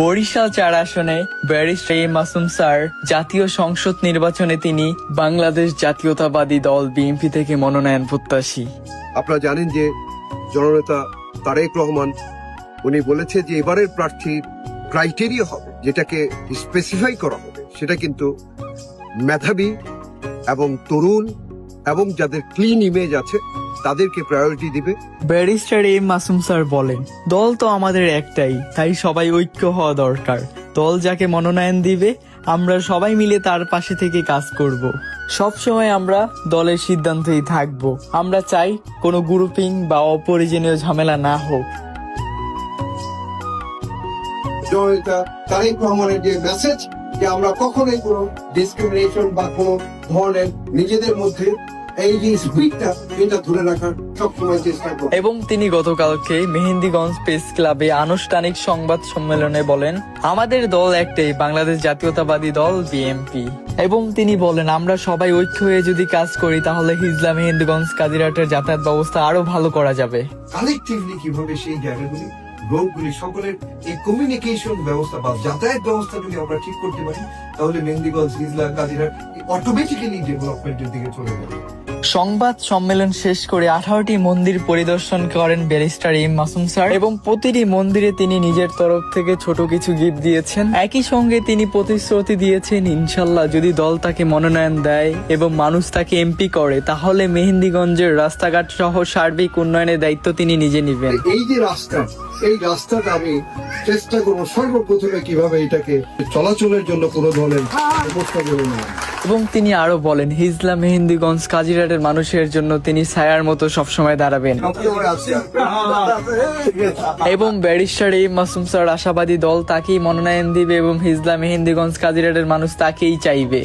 বরিশাল চার আসনে barrister A Masum sir, জাতীয় সংসদ নির্বাচনে তিনি বাংলাদেশ জাতীয়তাবাদী দল বিএনপি থেকে মনোনয়ন প্রত্যাশী। আপনারা জানেন যে জননেতা তারেক রহমান, উনি বলেছে যে এবারের প্রার্থী ক্রাইটেরিয়া হবে, যেটাকে স্পেসিফাই করা হবে। সেটা কিন্তু মেধাবী এবং তরুণ এবং যাদের ক্লিন ইমেজ আছে তাদেরকে প্রায়োরিটি দিবে। ব্যারিস্টার এ মাসুম স্যার বলেন দল তো আমাদের একটাই তাই সবাই ঐক্য হওয়া দরকার। দল যাকে মনোনয়ন দিবে আমরা সবাই মিলে তার পাশে থেকে কাজ করব। সব সময় আমরা দলের সিদ্ধান্তেই থাকব। আমরা চাই কোনো গ্রুপিং বা অপরিজনীয় ঝামেলা না হোক। তারেক রহমানের যে মেসেজ যে আমরা কখনোই কোনো ডিসক্রিমিনেশন বা কোনো ধরনের নিজেদের মধ্যে এই যে স্পিডটা এটা ধরে রাখার সবসময় চেষ্টা করব এবং তিনি গতকালকে মেহেন্দিগঞ্জ প্রেস ক্লাবে আনুষ্ঠানিক সংবাদ সম্মেলনে বলেন আমাদের দল একটাই বাংলাদেশ জাতীয়তাবাদী দল বিএমপি এবং তিনি বলেন আমরা সবাই ঐক্য হয়ে যদি কাজ করি তাহলে হিজলা মেহেন্দিগঞ্জ কাদিরাটের যাতায়াত ব্যবস্থা আরও ভালো করা যাবে। কালেকটিভলি কীভাবে সেই জায়গাগুলি রোগগুলি সকলের এই কমিউনিকেশন ব্যবস্থা বা যাতায়াত ব্যবস্থা যদি আমরা ঠিক করতে পারি তাহলে মেহেন্দিগঞ্জ হিজলা কাদিরা অটোমেটিক্যালি ডেভেলপমেন্টের দিকে চলে যাবে। সংবাদ সম্মেলন শেষ করে আঠারোটি মন্দির পরিদর্শন করেন ব্যারিস্টার ইম মাসুম স্যার। এবং প্রতিটি মন্দিরে তিনি নিজের তরফ থেকে ছোট কিছু গিফট দিয়েছেন। একই সঙ্গে তিনি প্রতিশ্রুতি দিয়েছেন, ইনশাল্লাহ যদি দল তাকে মনোনয়ন দেয় এবং মানুষ তাকে এমপি করে, তাহলে মেহেন্দিগঞ্জের রাস্তাঘাট সহ সার্বিক উন্নয়নের দায়িত্ব তিনি নিজে নেবেন। এই যে রাস্তা, এই রাস্তাটা আমি চেষ্টা করব সর্বপ্রথমে কীভাবে এটাকে চলাচলের জন্য কোনো ধরনের ব্যবস্থা করে। নেওয়া এবং তিনি আরও বলেন, হিজলা মেহেন্দিগঞ্জ কাজিরাটের মানুষের জন্য তিনি ছায়ার মতো সবসময় দাঁড়াবেন। এবং ব্যারিস্টার এই মাসুম স্যার আশাবাদী দল তাকেই মনোনয়ন দিবে এবং হিজলা মেহেন্দিগঞ্জ কাজিরাটের মানুষ তাকেই চাইবে।